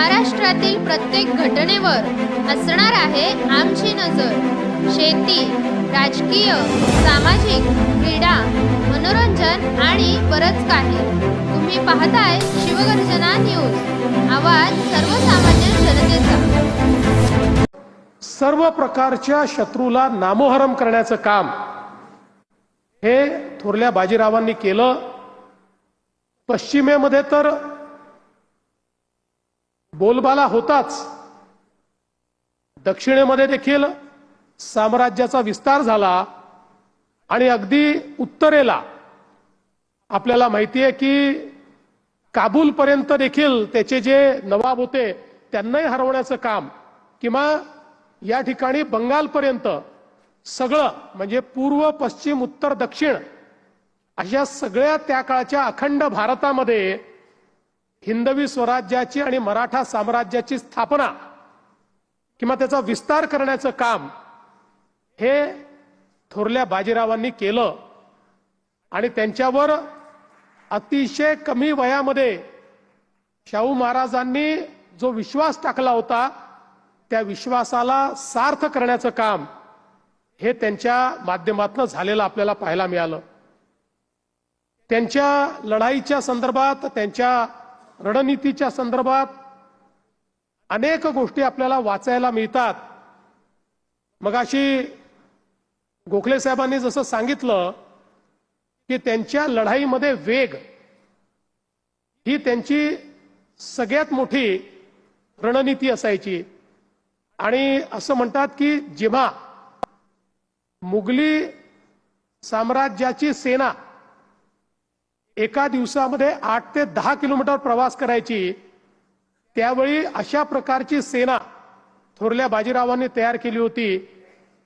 महाराष्ट्रातील प्रत्येक घटनेवर असणार आहे आमची नजर. शेती राजकीय सामाजिक क्रीडा मनोरंजन आणि बरंच काही. तुम्ही पाहताय शिवगर्जना न्यूज. आवाज सर्वसामान्य जनतेचा. सर्व प्रकारच्या शत्रूला नामोहरम करण्याचं काम हे थोरल्या बाजीरावांनी केलं. पश्चिमेमध्ये तर बोलबाला होताच. दक्षिणेमध्ये देखील साम्राज्याचा विस्तार झाला आणि अगदी उत्तरेला. आपल्याला माहिती आहे की काबूलपर्यंत देखील त्याचे जे नवाब होते त्यांनाही हरवण्याचं काम किंवा या ठिकाणी बंगालपर्यंत सगळं म्हणजे पूर्व पश्चिम उत्तर दक्षिण अशा सगळ्या त्या काळच्या अखंड भारतामध्ये हिंदवी स्वराज्याची आणि मराठा साम्राज्याची स्थापना किंवा त्याचा विस्तार करण्याचं काम हे थोरल्या बाजीरावांनी केलं. आणि त्यांच्यावर अतिशय कमी वयामध्ये शाहू महाराजांनी जो विश्वास टाकला होता त्या विश्वासाला सार्थ करण्याचं काम हे त्यांच्या माध्यमातून झालेलं आपल्याला पाहायला मिळालं. त्यांच्या लढाईच्या संदर्भात त्यांच्या रणनीतीच्या संदर्भात अनेक गोष्टी आपल्याला वाचायला मिळतात. मग अशी गोखले साहेबांनी जसं सांगितलं की त्यांच्या लढाईमध्ये वेग ही त्यांची सगळ्यात मोठी रणनीती असायची. आणि असं म्हणतात की जेव्हा मुघली साम्राज्याची सेना एका दिवसामध्ये आठ ते दहा किलोमीटर प्रवास करायची. त्यावेळी अशा प्रकारची सेना थोरल्या बाजीरावांनी तयार केली होती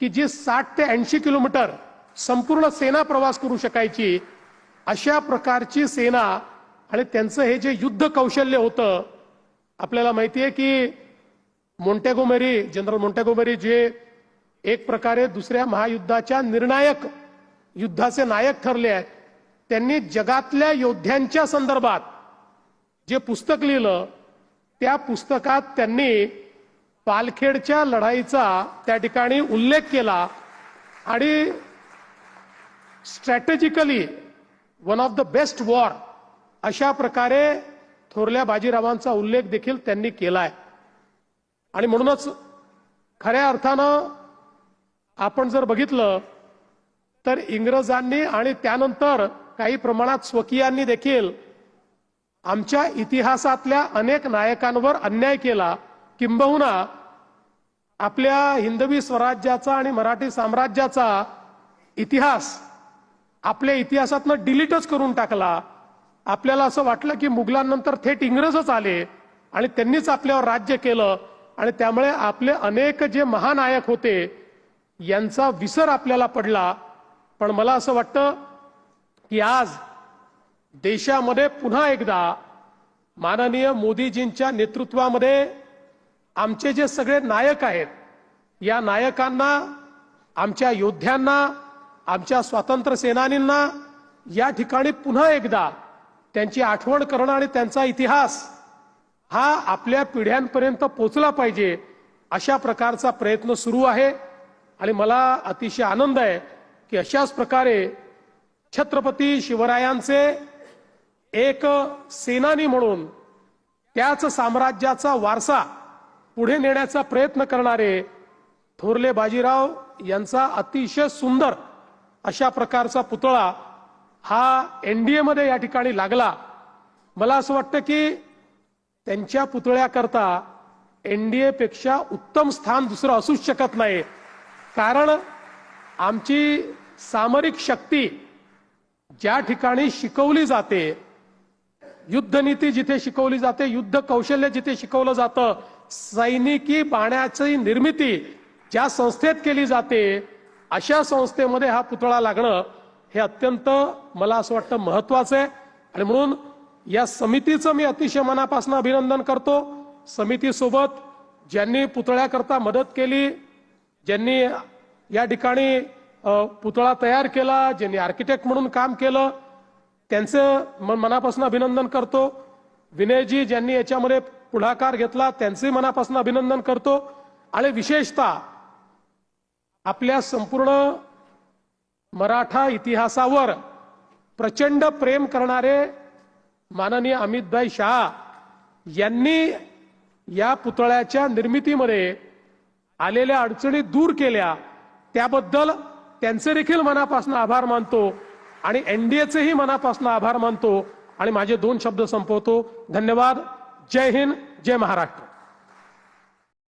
की जी साठ ते ऐंशी किलोमीटर संपूर्ण सेना प्रवास करू शकायची. अशा प्रकारची सेना आणि त्यांचं हे जे युद्ध कौशल्य होतं आपल्याला माहिती आहे की मोंटेगोमेरी जनरल मोंटेगोमेरी जे एक प्रकारे दुसऱ्या महायुद्धाच्या निर्णायक युद्धाचे नायक ठरले आहेत. त्यांनी जगातल्या योद्ध्यांच्या संदर्भात जे पुस्तक लिहिलं त्या पुस्तकात त्यांनी पालखेडच्या लढाईचा त्या ठिकाणी उल्लेख केला आणि strategically one of the best war अशा प्रकारे थोरल्या बाजीरावांचा उल्लेख देखील त्यांनी केलाय. आणि म्हणूनच खऱ्या अर्थानं आपण जर बघितलं तर इंग्रजांनी आणि त्यानंतर काही प्रमाणात स्वकीयांनी देखील आमच्या इतिहासातल्या अनेक नायकांवर अन्याय केला. किंबहुना आपल्या हिंदवी स्वराज्याचा आणि मराठी साम्राज्याचा इतिहास आपल्या इतिहासातनं डिलीटच करून टाकला. आपल्याला असं वाटलं की मुघलांनंतर थेट इंग्रजच आले आणि त्यांनीच आपल्यावर राज्य केलं आणि त्यामुळे आपले अनेक जे महानायक होते यांचा विसर आपल्याला पडला. पण मला असं वाटतं की आज देशामध्ये पुन्हा एकदा माननीय मोदीजींच्या नेतृत्वामध्ये आमचे जे सगळे नायक आहेत या नायकांना आमच्या योद्ध्यांना आमच्या स्वातंत्र्य सेनानींना या ठिकाणी पुन्हा एकदा त्यांची आठवण करणं आणि त्यांचा इतिहास हा आपल्या पिढ्यांपर्यंत पोचला पाहिजे अशा प्रकारचा प्रयत्न सुरू आहे. आणि मला अतिशय आनंद आहे की अशाच प्रकारे छत्रपती शिवरायांचे एक सेनानी म्हणून त्याच साम्राज्याचा वारसा पुढे नेण्याचा प्रयत्न करणारे थोरले बाजीराव यांचा अतिशय सुंदर अशा प्रकारचा पुतळा हा एनडीए मध्ये या ठिकाणी लागला. मला असं वाटतं की त्यांच्या पुतळ्याकरता एनडीए पेक्षा उत्तम स्थान दुसरं असूच शकत नाही. कारण आमची सामरिक शक्ती ज्या ठिकाणी शिकवली जाते युद्धनीती जिथे शिकवली जाते युद्ध कौशल्य जिथे शिकवलं जातं सैनिकी बाण्याची निर्मिती ज्या संस्थेत केली जाते अशा संस्थेमध्ये हा पुतळा लागणं हे अत्यंत मला असं वाटतं महत्वाचं आहे. आणि म्हणून या समितीचं मी अतिशय मनापासून अभिनंदन करतो. समितीसोबत ज्यांनी पुतळ्याकरता मदत केली ज्यांनी या ठिकाणी पुतळा तयार केला ज्यांनी आर्किटेक्ट म्हणून काम केलं त्यांचं मन- मनापासून अभिनंदन करतो. विनयजी ज्यांनी याच्यामध्ये पुढाकार घेतला त्यांचे मनापासून अभिनंदन करतो. आणि विशेषतः आपल्या संपूर्ण मराठा इतिहासावर प्रचंड प्रेम करणारे माननीय अमितभाई शहा यांनी या पुतळ्याच्या निर्मितीमध्ये आलेल्या अडचणी दूर केल्या. त्याबद्दल त्यांचे देखील मनापासून आभार मानतो आणि एनडीएचेही मनापासून आभार मानतो. आणि माझे दोन शब्द संपवतो. धन्यवाद. जय हिंद. जय महाराष्ट्र.